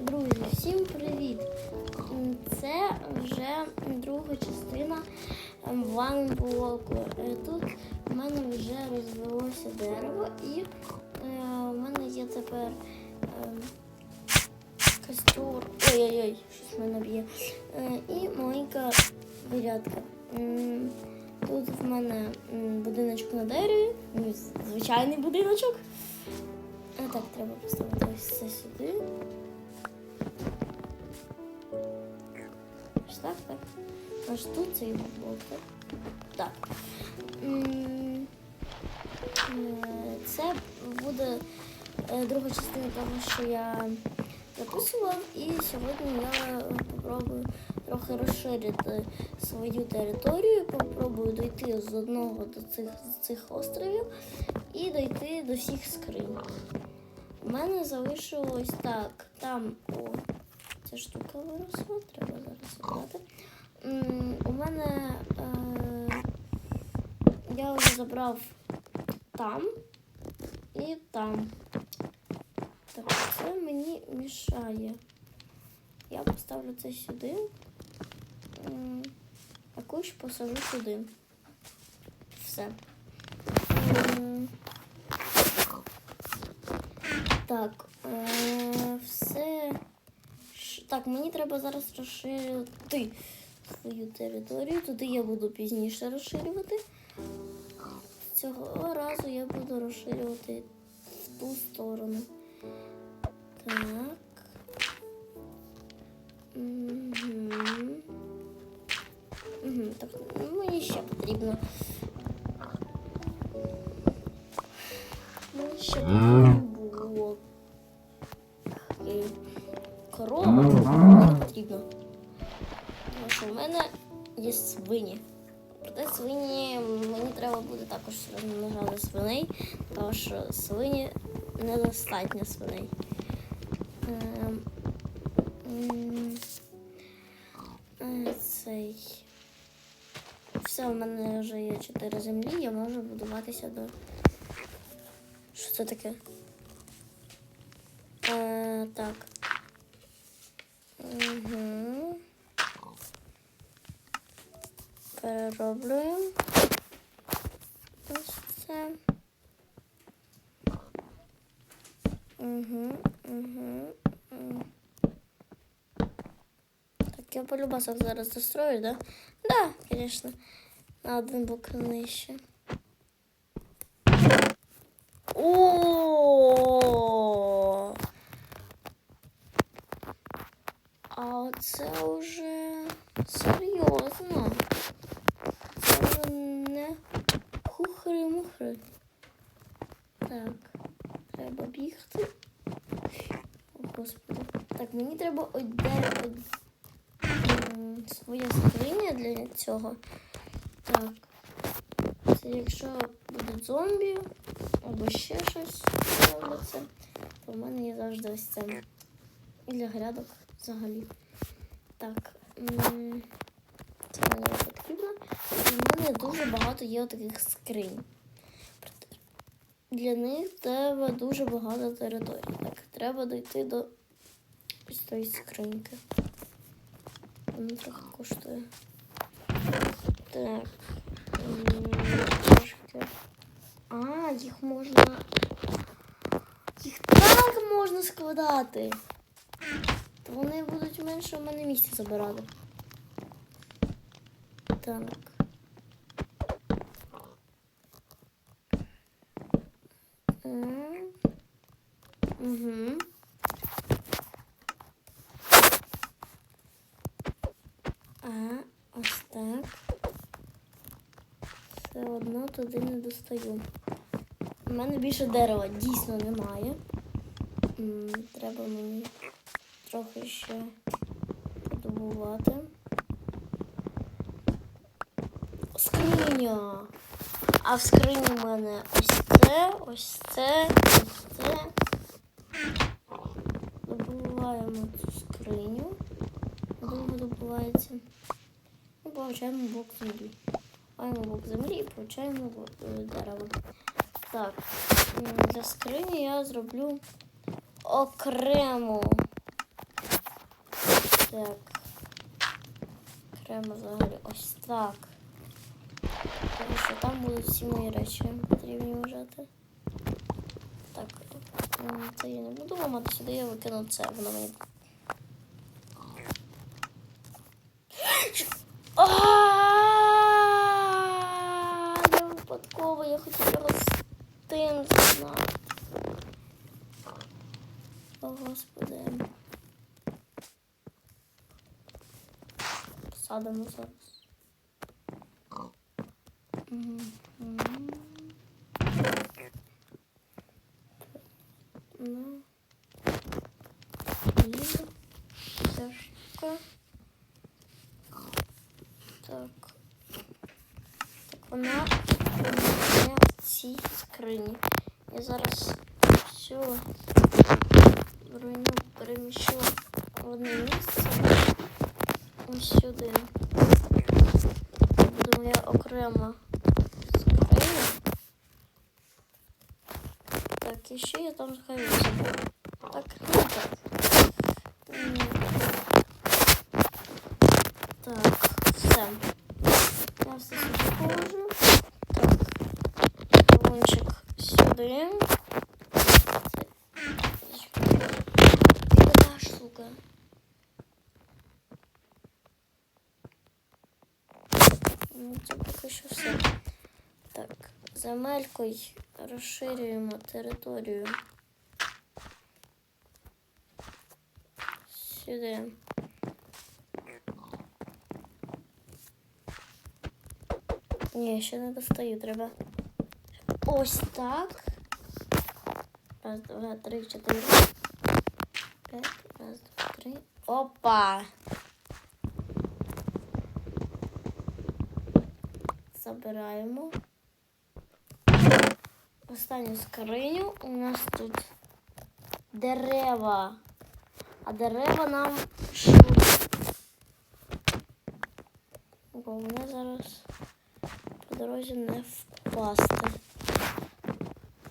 Друзі, всім привіт! Це вже друга частина ем, блоку. Е, Тут в мене вже розвелося дерево і е, у мене є тепер ем, костюр. Ой-ой-ой, щось мене б'є. Е, і маленька вирядка. Тут в мене будиночок на дереві, ну, звичайний будиночок. А так, треба поставити ось це сюди. Так. Аж тут цей блок, так? Так. Е, Це буде е, друга частина того, що я записував, і сьогодні я попробую трохи розширити свою територію, попробую дойти з одного до цих, з цих островів і дойти до всіх скринь. У мене залишилось так, там о, ця штука виросла, треба зараз забрати. У мене е, я вже забрав там і там. Так, це мені мішає. Я поставлю це сюди. А кущ посажу сюди. Все. Так, е, Так, мені треба зараз розширити свою територію. Туди я буду пізніше розширювати. Цього разу я буду розширювати в ту сторону. Так. Угу. Угу, так, мені ще потрібно. Мені ще потрібно було. Корова не потрібно. Тому що в мене є свині. Проте свині мені треба буде також розмножати свиней, тому що свині недостатньо свиней. Ем, Цей. Все, у мене вже є 4 землі, я можу будуватися до. Що це таке? Е, так. Угу. Перероблюємо. Ось це. Угу. Так, я по любасах зараз застрою, да? Да, конечно. На один блок нижче. О! А оце вже серйозно. Це вже не хухри-мухри. Так, треба бігти. О, господи. Так, мені треба одне од... м, своя скриня для цього. Так. Це якщо будуть зомбі або ще щось робиться, то в мене є завжди ось це. І для грядок взагалі. Так. Це мені потрібно. І в мене дуже багато є таких скринь. Для них треба дуже багато території. Так, треба дойти до ось тої скриньки. Вона трохи коштує. Так. Трошки. А, їх можна. Їх так можна складати. То вони будуть менше у мене місця забирати. Так. Угу. А, ось так. Все одно туди не достаю. У мене більше дерева дійсно немає. Треба мені трохи ще подобувати. Скриня. А в скрині в мене ось це, ось це. Добуваємо цю скриню. Довго добувається. І получаємо блок землі. Маємо блок землі і получаємо е, дерево. Так, для скрині я зроблю окрему Так. Окремо взагалі ось так. Тому що там будуть всі мої речі потрібні вважати. Це я не буду ламати сюди, я викину це, воно мені. Я випадково, я хотіла ростин знати. О, Господи. Посадимо зараз. Мгм. Мгм. Ну. І ця штука. Так. Так вона не в цій скрині. Я зараз всю броню переміщу в одне місце. Ось сюди. Це буде моя окрема скриня. Так, і ще я там сховаю себе. Так, ну так. Так, все. Я все сюди положу. Так, кавунчик сюди. Це така штука. Ну, це поки що все. Так, земелькою розширюємо територію. Сюди. Ні, ще не достаю, треба. Ось так. Раз, два, три, чотири. П'ять. Раз, два, три. Опа! Забираємо. Останню скриню. У нас тут дерева. А дерева нам? Бо мене зараз по дорозі не впасти.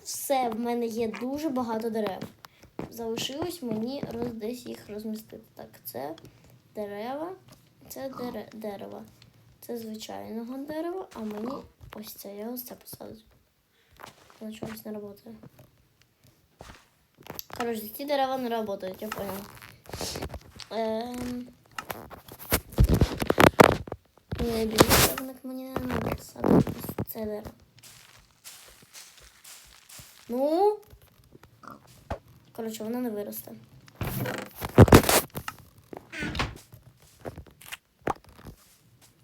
Все, в мене є дуже багато дерев. Залишилось мені роз, десь їх розмістити. Так, це дерева, це дере, дерево. Це звичайного дерева, а мені ось це, я ось це посаджу. Воно чомусь не працює. Короче, ці дерева не працюють, я поняла. Ем... Ні, більше мені не треба садити це дерево. Ну. Коротше, вона не виросте.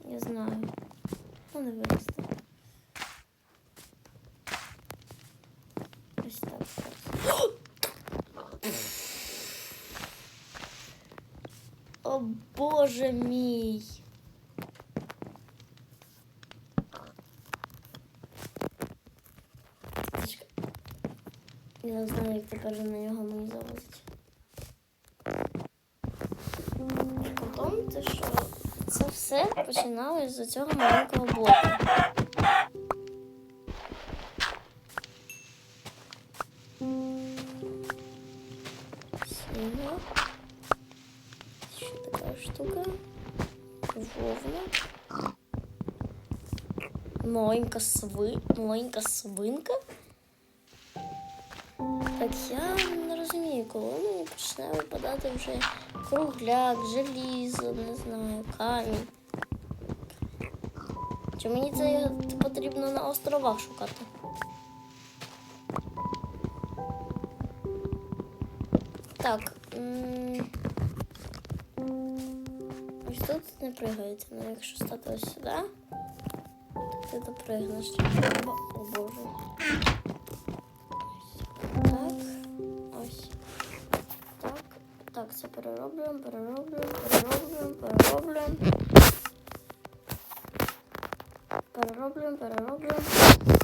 Я знаю. Вона не виросте. Ось так. зараз. О боже мій. Я не знаю, як тепер на нього мені завозить. Потім те, що це все починалось з цього маленького блоку. Штука. Вовна. Маленька сви... маленька свинка. Так я не розумію, коли мені почне випадати вже кругляк, желізо, не знаю, камінь. Чи мені це потрібно на островах шукати? Так. не пригається, але якщо стати ось сюди, то ти допригнеш. О, о боже. Так, ось. Так, так, це перероблюємо, перероблюємо, перероблюємо, перероблюємо. Перероблюємо, перероблюємо.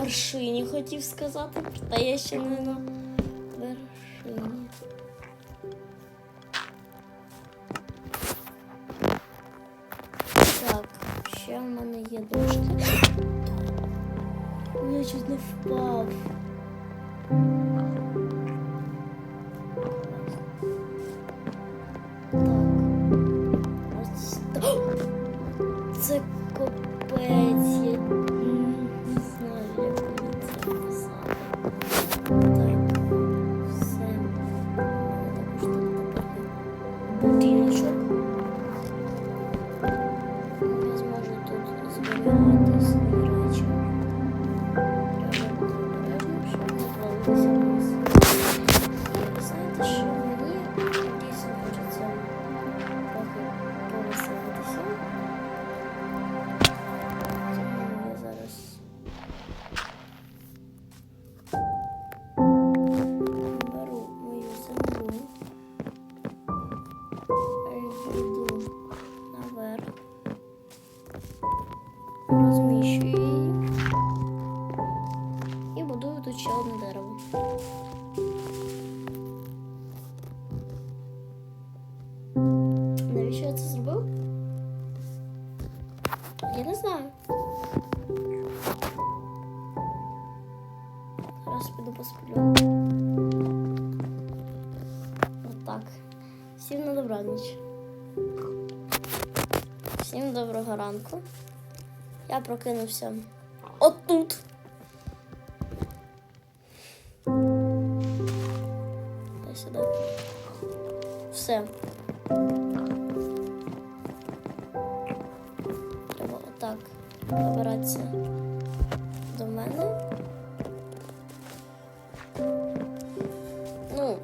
Вершині хотів сказати, та я ще не на вершині. Так, ще в мене є дошки. Я чуть не впав. Тут це зробив? Я не знаю. Зараз піду посплю. Отак. Всім на добраніч. Всім доброго ранку. Я прокинувся отут. Ну.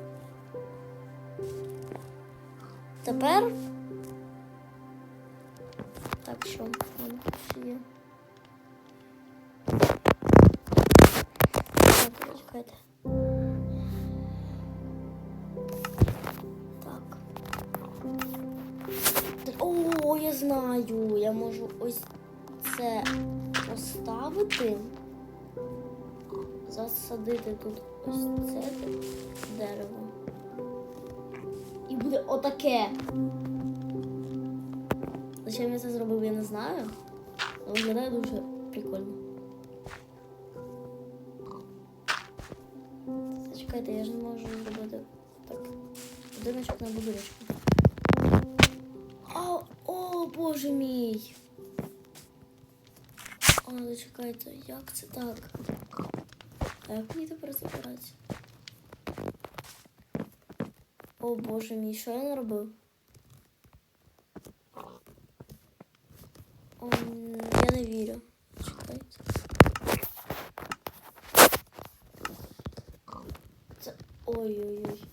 Тепер. Так, що в мене ще є. Так. Так. О, я знаю. Я можу ось це поставити. Засадити тут ось це дерево. І буде отаке. Зачем я це зробив, я не знаю. Але Виглядає дуже прикольно. Зачекайте, я ж не можу зробити так. Будиночок на будиночку. О, о, боже мій! О, зачекайте, як це так? А як мені тепер забиратися? О боже мій, що я наробив? О, м, я не вірю. Чекайте. Це. Ой-ой-ой.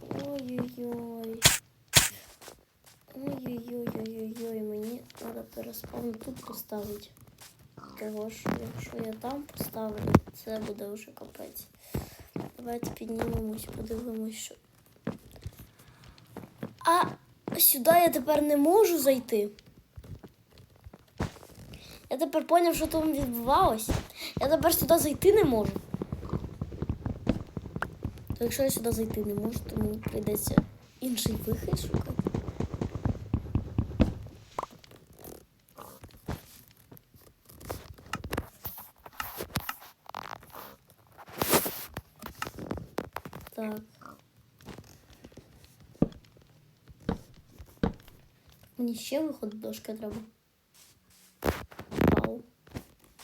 Ой-ой-ой. Ой-ой-ой-ой-ой, мені треба переспавн тут поставити. Того що якщо я там поставлю, це буде вже капець. Давайте піднімемось, подивимось, що. А сюди я тепер не можу зайти. Я тепер зрозумів, що там відбувалося. Я тепер сюди зайти не можу. То якщо я сюди зайти не можу, то мені прийдеться інший вихід шукати. Так. Мені ще виход дошки треба. Пау.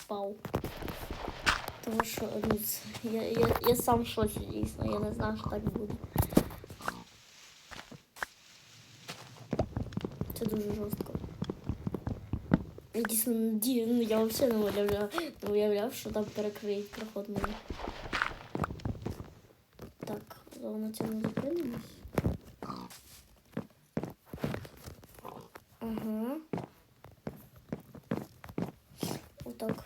Пау. Тому що ну, це- я, я, я сам в шоці, дійсно, я не знав, що так буде. Це дуже жорстко. Я дійсно ді- ну, я взагалі не уявляв, не уявляв, що там перекриють проход мені. На цьому зупинимось. Ага. Отак.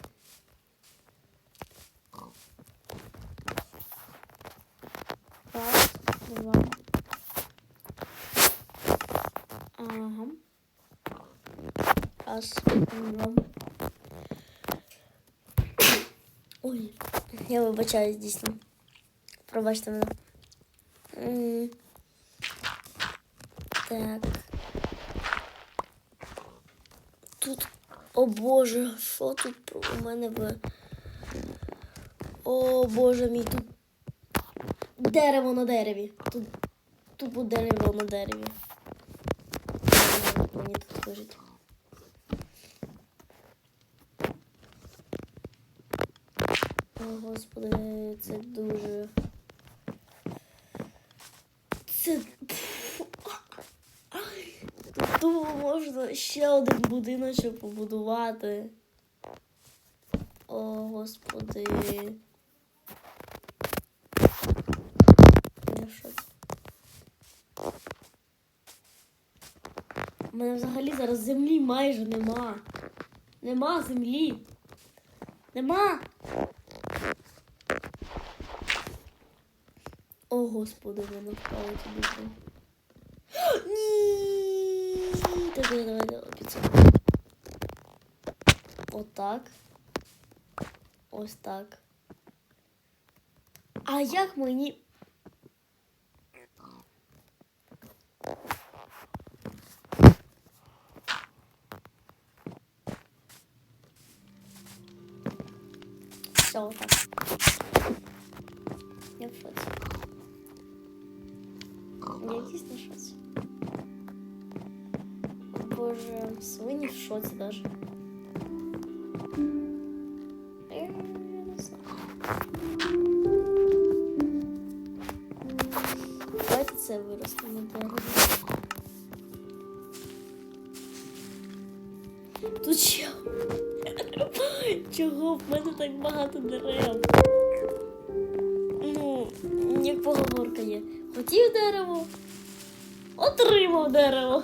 Раз, два. Ага. Раз, два. Ой, я вибачаюсь дійсно. Пробачте мене. Боже, що тут у мене в. О Боже мій тут. Дерево на дереві. Тут тупо дерево на дереві. Мені- тут лежить. О, господи, це дуже. Це. Тут можна ще один будиночок побудувати. О, господи. У мене взагалі зараз землі майже нема. Нема землі. Нема. О, господи, мене впало туди. Давай, давай, давай, піцу. Отак. Ось так. А як мені. Боже, свині в шоці даже. Давайте це виростемо дерево. Тут ще. Чого в мене так багато дерев? Ну, як поговорка є. Хотів дерево, отримав дерево.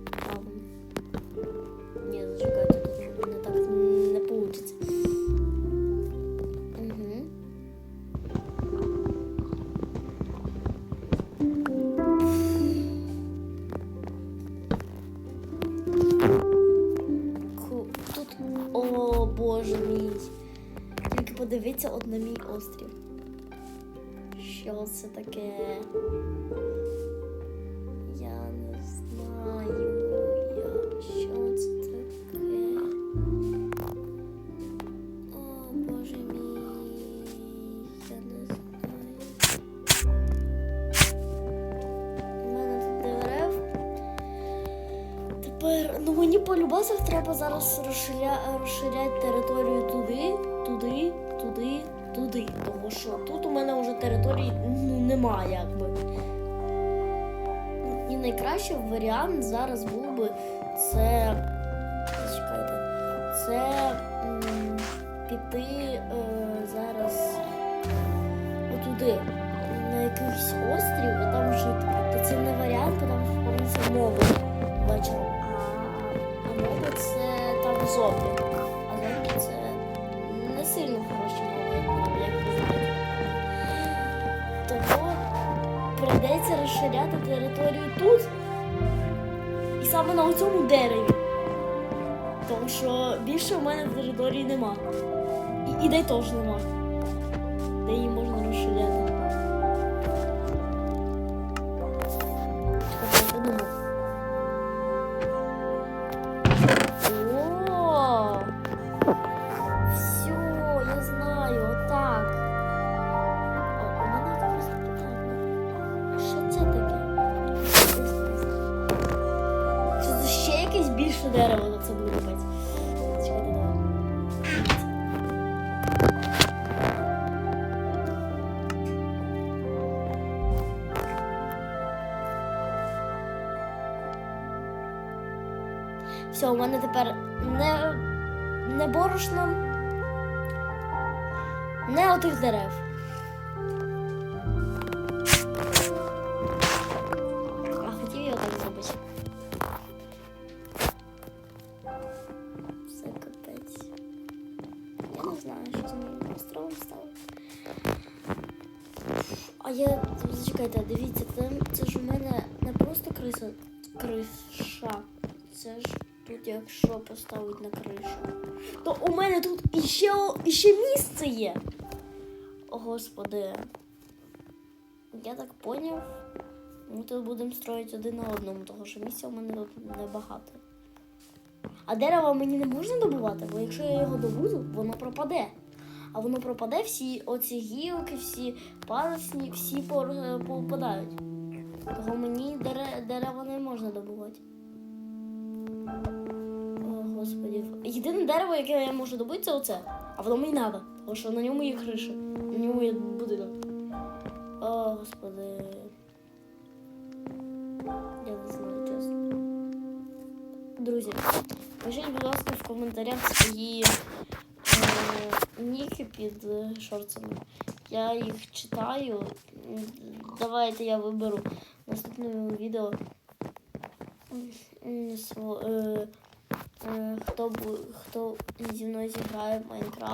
мені треба зараз розширяти територію туди, туди, туди, туди. Тому що тут у мене вже території ну, немає якби. І найкращий варіант зараз був би це. Чекайте. Це піти е, зараз отуди, на якийсь острів і там жити. Тобто це не варіант, бо там спавниться моби зомбі. Але це не сильно хороші мови, як ви знаєте. Тому прийдеться розширяти територію тут і саме на цьому дереві. Тому що більше в мене території нема. І ідей теж нема. У мене тепер не, не борошно, не отих дерев. Хотів я так зробити. Все капець. знаю, що з моїм островом стало. А я. Зачекайте, дивіться, це, це ж у мене не просто криса, криша. Це ж тут, якщо поставити на кришу. То у мене тут іще, іще місце є. О, господи. Я так поняв. Ми тут будемо строїти один на одному, тому що місця у мене тут небагато. А дерево мені не можна добувати, бо якщо я його добуду, воно пропаде. А воно пропаде, всі оці гілки, всі парусні, всі попадають. Того мені дере- дерево не можна добувати. Господі. Єдине дерево, яке я можу добути, це оце. А воно мені треба, тому що на ньому є криша, на ньому є будинок. О, господи. Я не знаю, чесно. Друзі, пишіть, будь ласка, в коментарях свої е, ніки під е, шорцами. Я їх читаю. Давайте я виберу наступному відео. Е, хто, хто зі мною зіграє в Майнкрафт.